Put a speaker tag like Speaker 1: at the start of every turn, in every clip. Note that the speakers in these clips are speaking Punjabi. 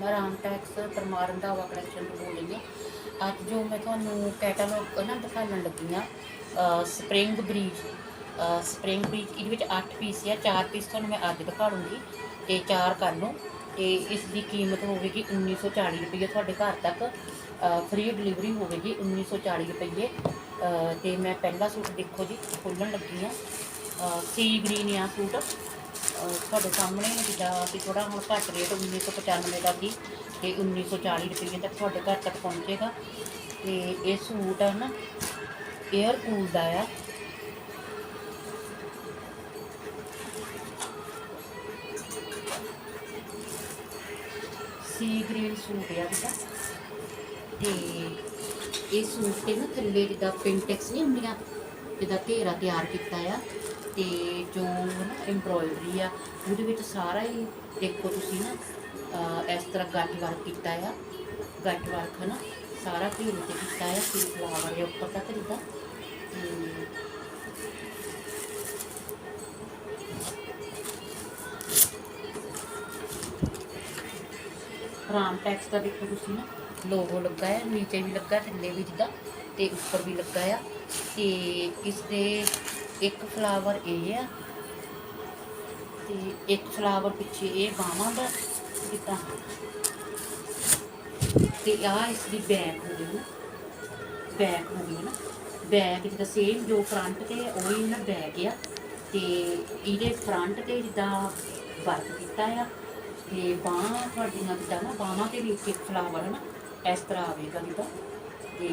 Speaker 1: ਮੈਂ ਰਾਮ ਟੈਕਸ ਪਰਮਾਰ ਰੰਧਾਵਾ ਕਲੈਕਸ਼ਨ ਤੋਂ ਬੋਲ ਰਹੀ ਹਾਂ। ਅੱਜ ਜੋ ਮੈਂ ਤੁਹਾਨੂੰ ਕੈਟਾਲੌਗ ਨਾ ਦਿਖਾਉਣ ਲੱਗੀ ਹਾਂ ਸਪਰਿੰਗ ਬਰੀਜ ਸਪਰਿੰਗ ਬਰੀਜ ਇਹਦੇ ਵਿੱਚ 8 ਪੀਸ ਆ 4 ਪੀਸ ਤੁਹਾਨੂੰ ਮੈਂ ਅੱਜ ਦਿਖਾ ਦੂੰਗੀ ਤੇ 4 ਕਰ ਲਓ। ਤੇ ਇਸ ਦੀ ਕੀਮਤ ਹੋਵੇਗੀ 1940 ਰੁਪਏ ਤੁਹਾਡੇ ਘਰ ਤੱਕ। ਫ੍ਰੀ ਡਿਲੀਵਰੀ ਹੋਵੇਗੀ 1940 ਰੁਪਏ ਅ, ਤੇ ਮੈਂ ਪਹਿਲਾ ਸੂਟ ਦੇਖੋ ਜੀ ਖੋਲਣ ਲੱਗੀ ਆ ਸੀ ਗ੍ਰੀਨ ਆ ਸੂਟ। ਤੁਹਾਡੇ ਸਾਹਮਣੇ ਜਿੱਦਾਂ ਅਸੀਂ ਥੋੜਾ ਹੁਣ ਘੱਟ ਰੇਟ 1995 ਦਾ ਸੀ ਤੇ 1940 ਰੁਪਏ ਤੱਕ ਤੁਹਾਡੇ ਘਰ ਤੱਕ ਪਹੁੰਚੇਗਾ। ਤੇ ਇਹ ਸੂਟ ਹੈ ਨਾ 에ਅਰ ਕੂਲ ਦਾ ਆ। ਸੀ ਗ੍ਰੀਨ ਸੂਟ ਆ ਇਹਦਾ ਤੇ ਇਹ ਸੂਟ ਤੇ ਨਾ ਥੱਲੇ ਜਿੱਦਾਂ ਪਿੰਟੈਕਸ ਨਹੀਂ ਹੁੰਦੀਆਂ, ਜਿੱਦਾਂ ਘੇਰਾ ਤਿਆਰ ਕੀਤਾ ਆ। ਤੇ ਜੋ ਨਾ ਐਮਬ੍ਰੋਇਡਰੀ ਆ, ਉਹਦੇ ਵਿੱਚ ਸਾਰਾ ਹੀ ਦੇਖੋ ਤੁਸੀਂ ਨਾ ਇਸ ਤਰ੍ਹਾਂ ਗੱਠ ਵਰਕ ਕੀਤਾ ਆ, ਗੱਠ ਵਰਕ ਨਾ ਸਾਰਾ ਘੇਰੇ ਤੇ ਕੀਤਾ ਆ ਸੀ ਫਲਾਵਰ ਦੇ ਉੱਪਰ ਤੱਕ ਜਿੱਦਾਂ। ਤੇ ਰਾਮ ਟੈਕਸ ਦਾ ਦੇਖੋ ਤੁਸੀਂ ਨਾ ਲੋਗੋ ਲੱਗਾ ਹੈ ਨੀਚੇ ਵੀ ਲੱਗਾ, ਥੱਲੇ ਵੀ ਜਿੱਦਾਂ, ਤੇ ਉੱਪਰ ਵੀ ਲੱਗਾ ਆ। ਤੇ ਇਸ ਦੇ ਇੱਕ ਫਲਾਵਰ ਇਹ ਆ ਤੇ ਇੱਕ ਫਲਾਵਰ ਪਿੱਛੇ ਇਹ ਬਾਹਾਂ ਦਾ ਜਿੱਦਾਂ ਤੇ ਆ ਇਸ ਦੀ ਬੈਕ ਹੋ ਗਈ ਨਾ ਬੈਕ ਹੋ ਗਈ ਨਾ ਬੈਕ ਜਿੱਦਾਂ ਸੇਮ ਜੋ ਫਰੰਟ ਤੇ ਹੈ, ਉਹੀ ਨਾ ਬੈਕ ਆ ਤੇ ਇਹਦੇ ਫਰੰਟ ਤੇ ਜਿੱਦਾਂ ਵਰਕ ਕੀਤਾ ਆ ਤੇ ਬਾਹਾਂ ਤੁਹਾਡੀਆਂ ਜਿੱਦਾਂ ਨਾ ਬਾਹਾਂ ਤੇ ਵੀ ਇੱਕ ਇੱਕ ਫਲਾਵਰ ਹੈ ਨਾ ਇਸ ਤਰ੍ਹਾਂ ਆਵੇਗਾ ਜਿੱਦਾਂ ਤੇ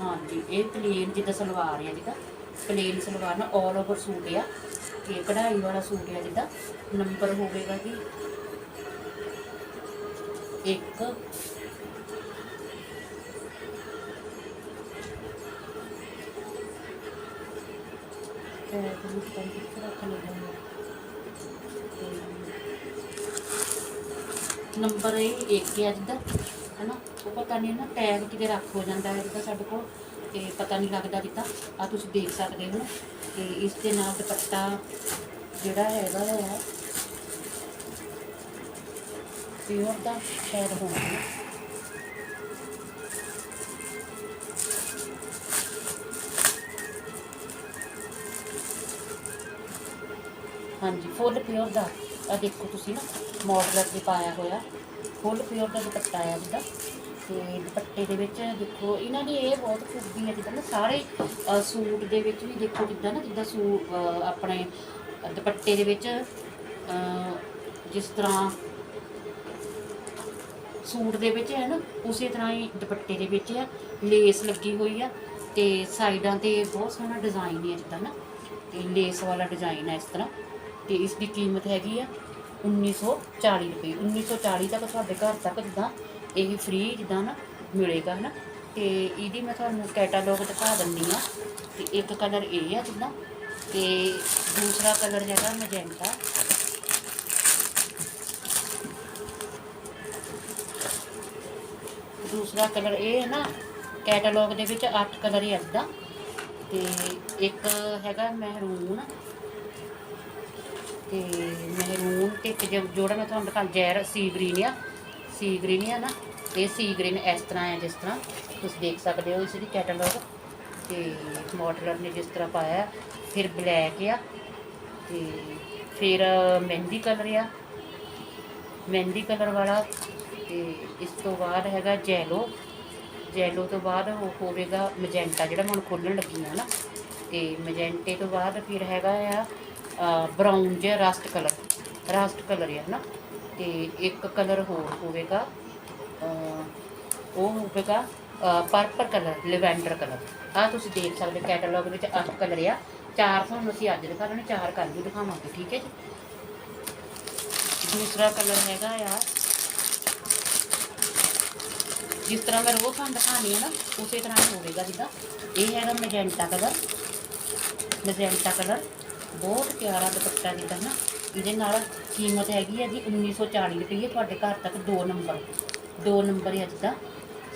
Speaker 1: ਹਾਂਜੀ ਇਹ ਪਲੇਨ ਜਿੱਦਾਂ ਸਲਵਾਰ ਆ ਜਿੱਦਾਂ। ਪਲੇਨ ਸਲਵਾਰ ਨਾਲ ਆਲ ਓਵਰ ਸੂਟ ਆ। ਤੇ ਕਢਾਈ ਵਾਲਾ ਸੂਟ ਆ ਜਿੱਦਾਂ। ਨੰਬਰ ਹੋਵੇਗਾ ਜੀ। ਇੱਕ। ਤੇ ਤੁਹਾਨੂੰ ਕਿੱਥੇ ਰੱਖਣੇ ਨੇ ਨੰਬਰ ਇਹ ਇੱਕ ਆ ਜਿੱਦਾਂ। ਹਨਾ, ਉਹ ਪਤਾ ਨਹੀਂ ਨਾ ਟੈਗ ਕਿਤੇ ਰੱਖ ਹੋ ਜਾਂਦਾ ਹੈ ਜਿੱਦਾਂ ਸਾਡੇ ਕੋਲ। ਤੇ ਪਤਾ ਨਹੀਂ ਲੱਗਦਾ ਜਿੱਦਾਂ। ਆ ਤੁਸੀਂ ਦੇਖ ਸਕਦੇ ਹੋ। ਤੇ ਇਸ ਦੇ ਨਾਲ ਦੁਪੱਟਾ ਜਿਹੜਾ ਹੈਗਾ ਆ ਪਿਓਰ ਦਾ ਸ਼ਾਇਦ ਹੋਣਾ ਹਾਂਜੀ ਫੁੱਲ ਪਿਓਰ ਦਾ। ਆ ਦੇਖੋ ਤੁਸੀਂ ਨਾ ਮਾਡਲਰ ਤੇ ਪਾਇਆ ਹੋਇਆ। ਫੁੱਲ ਪਿਓਰ ਦਾ ਦੁਪੱਟਾ ਆ ਜਿੱਦਾਂ। ਤੇ ਦੁਪੱਟੇ ਦੇ ਵਿੱਚ, ਦੇਖੋ ਇਹਨਾਂ ਦੀ ਇਹ ਬਹੁਤ ਖੂਬੀ ਹੈ, ਜਿੱਦਾਂ ਨਾ ਸਾਰੇ ਸੂਟ ਦੇ ਵਿੱਚ ਵੀ ਦੇਖੋ ਜਿੱਦਾਂ ਨਾ, ਜਿੱਦਾਂ ਸੂ ਆਪਣੇ ਦੁਪੱਟੇ ਦੇ ਵਿੱਚ ਜਿਸ ਤਰ੍ਹਾਂ ਸੂਟ ਦੇ ਵਿੱਚ ਹੈ ਨਾ, ਉਸੇ ਤਰ੍ਹਾਂ ਹੀ ਦੁਪੱਟੇ ਦੇ ਵਿੱਚ ਆ ਲੇਸ ਲੱਗੀ ਹੋਈ ਆ ਤੇ ਸਾਈਡਾਂ ਤੇ ਬਹੁਤ ਸੋਹਣਾ ਡਿਜ਼ਾਈਨ ਹੈ ਜਿੱਦਾਂ ਨਾ, ਤੇ ਲੇਸ ਵਾਲਾ ਡਿਜ਼ਾਈਨ ਹੈ ਇਸ ਤਰ੍ਹਾਂ, ਤੇ ਇਸ ਦੀ ਕੀਮਤ ਹੈਗੀ ਆ 1940 ਰੁਪਏ 1940 ਤੱਕ ਤੁਹਾਡੇ ਘਰ ਤੱਕ ਜਿੱਦਾਂ ਇਹ ਫ੍ਰੀ ਜਿੱਦਾਂ ਨਾ ਮਿਲੇਗਾ ਨਾ ਤੇ ਇਹਦੀ ਮੈਂ ਤੁਹਾਨੂੰ ਕੈਟਾਲੌਗ ਦਿਖਾ ਦਿੰਦੀ ਆ ਤੇ ਇੱਕ ਕਲਰ ਇਹ ਆ ਜਿੱਦਾਂ, ਤੇ ਦੂਸਰਾ ਕਲਰ ਹੈਗਾ ਮੈਜੈਂਟਾ ਦੂਸਰਾ ਕਲਰ ਇਹ ਹੈ ਨਾ ਕੈਟਾਲੌਗ ਦੇ ਵਿੱਚ 8 ਕਲਰ ਹੀ ਅੱਦਾ ਤੇ ਇੱਕ ਹੈਗਾ ਮਹਿਰੂਨ। ਤੇ ਮਹਿਰੂਨ ਤੇ ਇੱਕ ਜਿਹੜਾ ਮੈਂ ਤੁਹਾਨੂੰ ਦਿਖਾ ਜੈਰ ਸੀ ਗ੍ਰੀਨ ਆ। ਸੀ ਗ੍ਰੀਨ ਆ ਨਾ, ਇਹ ਸੀ ਗ੍ਰੀਨ ਇਸ ਤਰ੍ਹਾਂ ਹੈ, ਜਿਸ ਤਰ੍ਹਾਂ ਤੁਸੀਂ ਦੇਖ ਸਕਦੇ ਹੋ ਇਸ ਦੀ ਕੈਟਾਲੌਗ ਤੇ ਮਾਡਲਰ ਨੇ ਜਿਸ ਤਰ੍ਹਾਂ ਪਾਇਆ ਫਿਰ ਬਲੈਕ ਆ, ਤੇ ਫਿਰ ਮਹਿੰਦੀ ਕਲਰ ਆ। ਮਹਿੰਦੀ ਕਲਰ ਵਾਲਾ, ਤੇ ਇਸ ਤੋਂ ਬਾਅਦ ਹੈਗਾ ਜੈਲੋ ਜੈਲੋ ਤੋਂ ਬਾਅਦ ਉਹ ਹੋਵੇਗਾ ਮੈਜੈਂਟਾ ਜਿਹੜਾ ਹੁਣ ਖੋਲਣ ਲੱਗੀ ਹਾਂ ਨਾ। ਤੇ ਮੈਜੈਂਟੇ ਤੋਂ ਬਾਅਦ ਫਿਰ ਹੈਗਾ ਆ ਬਰਾਊਨ ਜਿਹਾ ਰਸਟ ਕਲਰ ਰਸਟ ਕਲਰ ਹੈ ਨਾ। ਤੇ ਇੱਕ ਕਲਰ ਹੋਰ ਹੋਵੇਗਾ ਅਹ, ਉਹ ਹੋਵੇਗਾ ਪਰਪਲ ਕਲਰ ਲੈਵੈਂਡਰ ਕਲਰ ਆ ਤੁਸੀਂ ਦੇਖ ਸਕਦੇ ਕੈਟਾਲੌਗ ਵਿੱਚ 8 ਕਲਰ ਆ। ਚਾਰ ਤੁਹਾਨੂੰ ਅਸੀਂ ਅੱਜ ਦਿਖਾ ਰਹੇ ਚਾਰ ਕੱਲ੍ਹ ਵੀ ਦਿਖਾਵਾਂਗੇ ਠੀਕ ਹੈ ਜੀ? ਦੂਸਰਾ ਕਲਰ ਹੈਗਾ ਆ। ਜਿਸ ਤਰ੍ਹਾਂ ਮੈਂ ਰੋਜ਼ ਤੁਹਾਨੂੰ ਦਿਖਾਣੀ ਹੈ ਨਾ ਉਸੇ ਤਰ੍ਹਾਂ ਹੀ ਹੋਵੇਗਾ ਜਿੱਦਾਂ। ਇਹ ਹੈਗਾ ਮੈਜੈਂਟਾ ਕਲਰ ਮੈਜੈਂਟਾ ਕਲਰ ਬਹੁਤ ਪਿਆਰਾ ਦੁਪੱਟਾ ਜਿੱਦਾਂ ਨਾ ਇਹਦੇ ਨਾਲ ਕੀਮਤ ਹੈਗੀ ਹੈ ਜੀ 1940 ਰੁਪਏ ਤੁਹਾਡੇ ਘਰ ਤੱਕ ਦੋ ਨੰਬਰ। ਦੋ ਨੰਬਰ ਹੈ ਜਿੱਦਾਂ।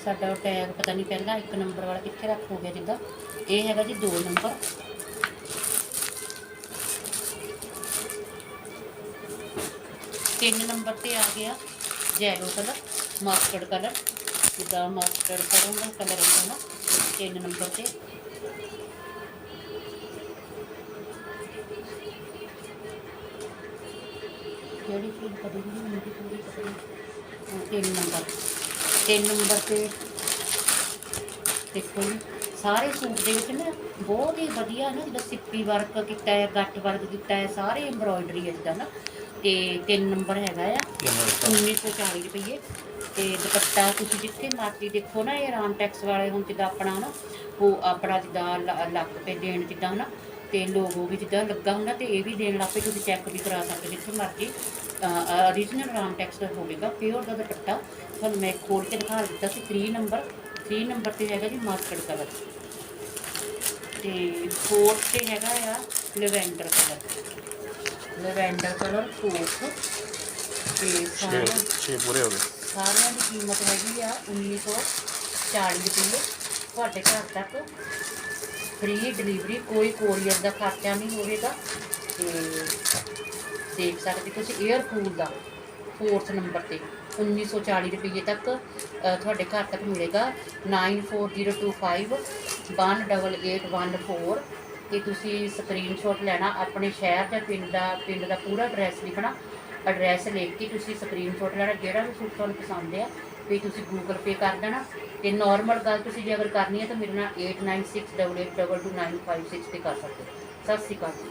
Speaker 1: ਸਾਡਾ ਟੈਗ ਪਤਾ ਨਹੀਂ ਪਹਿਲਾਂ ਇੱਕ ਨੰਬਰ ਵਾਲਾ ਕਿੱਥੇ ਰੱਖ ਹੋ ਗਿਆ ਜਿੱਦਾਂ। ਇਹ ਹੈਗਾ ਜੀ ਦੋ ਨੰਬਰ। ਤਿੰਨ ਨੰਬਰ ਤੇ ਆ ਗਿਆ ਜੈਲੋ ਕਲਰ ਮਸਟਰਡ ਕਲਰ ਜਿੱਦਾਂ ਮਸਟਰਡ ਕਲਰ ਦਾ ਕਲਰ ਹੁੰਦਾ ਨਾ। ਤਿੰਨ ਨੰਬਰ ਤੇ। ਕਿਹੜੀ ਚੀਜ਼ ਕਦੇ ਨਹੀਂ ਹੁੰਦੀ ਪੂਰੀ ਪਤਾ ਨਹੀਂ ਹਾਂ, ਤਿੰਨ ਨੰਬਰ। ਤਿੰਨ ਨੰਬਰ ਤੇ ਦੇਖੋ ਜੀ ਸਾਰੇ ਸੂਟ ਦੇ ਵਿੱਚ ਨਾ ਬਹੁਤ ਹੀ ਵਧੀਆ ਨਾ ਜਿੱਦਾਂ ਸਿੱਪੀ ਵਰਕ ਕੀਤਾ ਹੈ ਗੱਟ ਵਰਕ ਕੀਤਾ ਹੈ ਸਾਰੇ ਐਮਬ੍ਰੋਇਡਰੀ ਹੈ ਜਿੱਦਾਂ ਨਾ। ਤੇ ਤਿੰਨ ਨੰਬਰ ਹੈਗਾ ਆ 1940 ਰੁਪਏ ਤੇ ਦੁਪੱਟਾ ਤੁਸੀਂ ਜਿੱਥੇ ਮਰਜ਼ੀ ਦੇਖੋ ਨਾ ਇਹ ਰਾਮਟੈਕਸ ਵਾਲੇ ਹੁਣ ਜਿੱਦਾਂ ਆਪਣਾ ਨਾ ਉਹ ਆਪਣਾ ਜਿੱਦਾਂ ਲ- ਲੱਗ ਪਏ ਦੇਣ ਜਿੱਦਾਂ ਨਾ ਤੇ ਲੋਗੋ ਵੀ ਜਿੱਦਾਂ ਲੱਗਾ ਹੁੰਦਾ ਤੇ ਇਹ ਵੀ ਦੇਣ ਲੱਗ ਪਏ ਤੁਸੀਂ ਚੈੱਕ ਵੀ ਕਰਾ ਸਕਦੇ ਜਿੱਥੇ ਮਰਜ਼ੀ origignal ਰਾਮਟੈਕਸ ਦਾ ਹੋਵੇਗਾ ਪਿਓਰ ਦਾ ਦੁਪੱਟਾ। ਤੁਹਾਨੂੰ ਮੈਂ ਖੋਲ ਕੇ ਦਿਖਾ ਦਿੱਤਾ ਸੀ 3 ਨੰਬਰ 3 ਨੰਬਰ ਤੇ ਹੈਗਾ ਜੀ ਮਸਟਰਡ ਕਲਰ ਤੇ 4 ਤੇ ਹੈਗਾ ਆ lavender colour lavender colour fourth ਤੇ ਸਾਰਿਆਂ
Speaker 2: 6 ਪੂਰੇ ਹੋ ਗਏ।
Speaker 1: ਸਾਰਿਆਂ ਦੀ ਕੀਮਤ ਹੈਗੀ ਆ 1940 ਰੁਪਏ। ਤੁਹਾਡੇ ਘਰ ਤੱਕ ਫ੍ਰੀ ਡਿਲੀਵਰੀ ਕੋਈ ਕੋਰੀਅਰ ਦਾ ਖਰਚਾ ਨਹੀਂ ਹੋਵੇਗਾ। ਤੇ ਦੇਖ ਸਕਦੇ ਤੁਸੀਂ 에ਅਰਕੂਲ ਦਾ ਫੋਰਥ ਨੰਬਰ ਤੇ 1940 ਰੁਪਏ ਤੱਕ ਤੁਹਾਡੇ ਘਰ ਤੱਕ ਮਿਲੇਗਾ। 94025 18814 ਤੇ ਤੁਸੀਂ ਸਕਰੀਨਸ਼ਾਟ ਲੈਣਾ, ਆਪਣੇ ਸ਼ਹਿਰ ਜਾਂ ਪਿੰਡ ਦਾ ਪਿੰਡ ਦਾ ਪੂਰਾ ਐਡਰੈਸ ਲਿਖਣਾ। ਐਡਰੈਸ ਲਿਖ ਕੇ ਤੁਸੀਂ ਸਕਰੀਨਸ਼ਾਟ ਲੈਣਾ, ਜਿਹੜਾ ਵੀ ਸੂਟ ਤੁਹਾਨੂੰ ਪਸੰਦ ਆ ਵੀ ਤੁਸੀਂ ਗੂਗਲ ਪੇ ਕਰ ਦੇਣਾ। ਤੇ ਨਾਰਮਲ ਗੱਲ ਤੁਸੀਂ ਜੇ ਅਗਰ ਕਰਨੀ ਹੈ ਤਾਂ ਮੇਰੇ ਨਾਲ 8968882956 ਤੇ ਕਰ ਸਕਦੇ ਹੋ। ਸਤਿ ਸ਼੍ਰੀ ਅਕਾਲ ਜੀ।